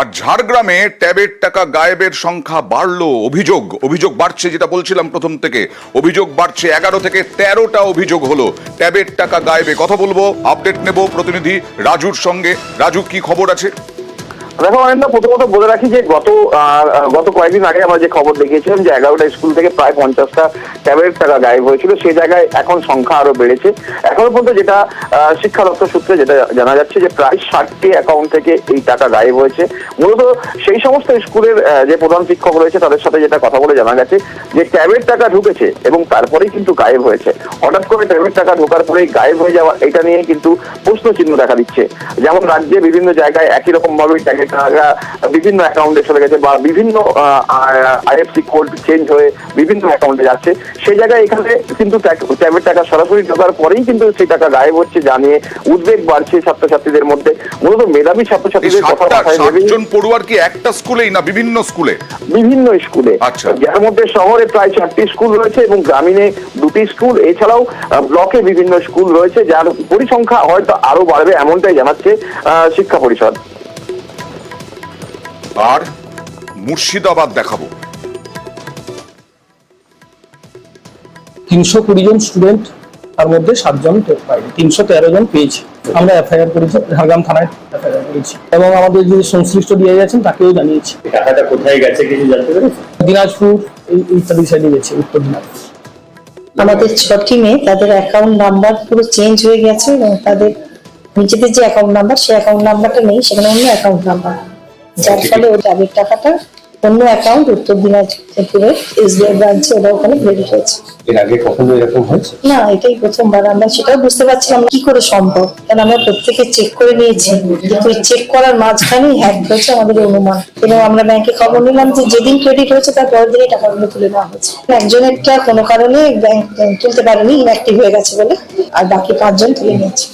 আর ঝাড়গ্রামে ট্যাবের টাকা গায়েবের সংখ্যা বাড়লো। অভিযোগ অভিযোগ বাড়ছে যেটা বলছিলাম প্রথম থেকে। অভিযোগ বাড়ছে এগারো থেকে তেরোটা অভিযোগ হলো। ট্যাবের টাকা গায়েবে। কথা বলব, আপডেট নেব প্রতিনিধি রাজুর সঙ্গে। রাজু, কি খবর আছে? দেখো অনেকটা প্রথমত বলে রাখি যে গত গত কয়েকদিন আগে আমরা যে খবর দেখিয়েছিলাম যে এগারোটা স্কুল থেকে প্রায় পঞ্চাশটা ট্যাবের টাকা গায়েব হয়েছিল সেই জায়গায় এখন সংখ্যা আরও বেড়েছে। এখনও পর্যন্ত যেটা শিক্ষা দপ্তর সূত্রে যেটা জানা যাচ্ছে যে প্রায় ষাটটি অ্যাকাউন্ট থেকে এই টাকা গায়েব হয়েছে। মূলত সেই সমস্ত স্কুলের যে প্রধান শিক্ষক রয়েছে তাদের সাথে যেটা কথা বলে জানা গেছে যে ট্যাবের টাকা ঢুকেছে এবং তারপরেই কিন্তু গায়েব হয়েছে। হঠাৎ করে ট্যাবের টাকা ঢোকার পরেই গায়েব হয়ে যাওয়া, এটা নিয়ে কিন্তু প্রশ্ন চিহ্ন দেখা দিচ্ছে। যেমন রাজ্যে বিভিন্ন জায়গায় একই রকম ভাবে ট্যাগের টাকা বিভিন্ন অ্যাকাউন্টে চলে গেছে বা বিভিন্ন আইএফসি কোড চেঞ্জ হয়ে বিভিন্ন অ্যাকাউন্টে যাচ্ছে। সেই জায়গায় এখানে কিন্তু ট্যাবের টাকা সরাসরি ঢোকার পরেই কিন্তু সেই টাকা গায়েব হচ্ছে জানিয়ে উদ্বেগ বাড়ছে ছাত্রছাত্রীদের মধ্যে। মূলত মেধাবী ছাত্রছাত্রীদের কথা পড়ুয়ার কি একটা স্কুলেই না বিভিন্ন স্কুলে? বিভিন্ন স্কুলে। আচ্ছা। যার মধ্যে শহরে প্রায় চারটি স্কুল রয়েছে এবং গ্রামীণে দুটি স্কুল। এছাড়াও ব্লকে বিভিন্ন স্কুল রয়েছে যার পরিসংখ্যা হয়তো আরও বাড়বে এমনটাই জানাচ্ছে আহ, শিক্ষা পরিষদ। আর মুর্শিদাবাদ দেখাবো। তিনশো কুড়ি জন স্টুডেন্ট তার মধ্যে সাতজন পাইনি। তিনশো তেরো জন পেয়েছি। আমরা এফআইআর করেছি ঝাড়গ্রাম থানায় এফআইআর করেছি। এবং আমাদের যে সংশ্লিষ্ট দিয়ে গেছেন তাকেও জানিয়েছি। টাকাটা কোথায় গেছে কিছু জানতে পেরেছেন? দিনাজপুর এই ইত্যাদি সাইডে গেছে উত্তর দিনাজপুর। আমাদের ছটি মেয়ে তাদের অ্যাকাউন্ট নাম্বার পুরো চেঞ্জ হয়ে গেছে এবং তাদের নিজেদের যে অ্যাকাউন্ট নাম্বার সেই অ্যাকাউন্ট নাম্বারটা নেই সেখানে অন্য অ্যাকাউন্ট নাম্বার যার ফলে ওই টাকার টাকাটা অন্য অ্যাকাউন্ট উত্তর দিনাজপুরের এসবিআই ব্রাঞ্চে ওরা ওখানে ক্রেডিট হয়েছে এর আগে কখনো এরকম হয়েছে? না এটাই প্রথমবার। আমরা সেটাও বুঝতে পারছিলাম কি করে সম্ভব। কারণ আমরা প্রত্যেকে চেক করে নিয়েছি। কিন্তু চেক করার মাঝখানেই হ্যাক হয়েছে আমাদের অনুমান। এবং আমরা ব্যাংকে খবর নিলাম যে যেদিন ক্রেডিট হয়েছে তার পরের দিনই টাকাগুলো তুলে নেওয়া হয়েছে। একজনেরটা কোনো কারণে ব্যাংক তুলতে পারেনি ইনঅ্যাক্টিভ হয়ে গেছে বলে। আর বাকি পাঁচজন তুলে নিয়েছে।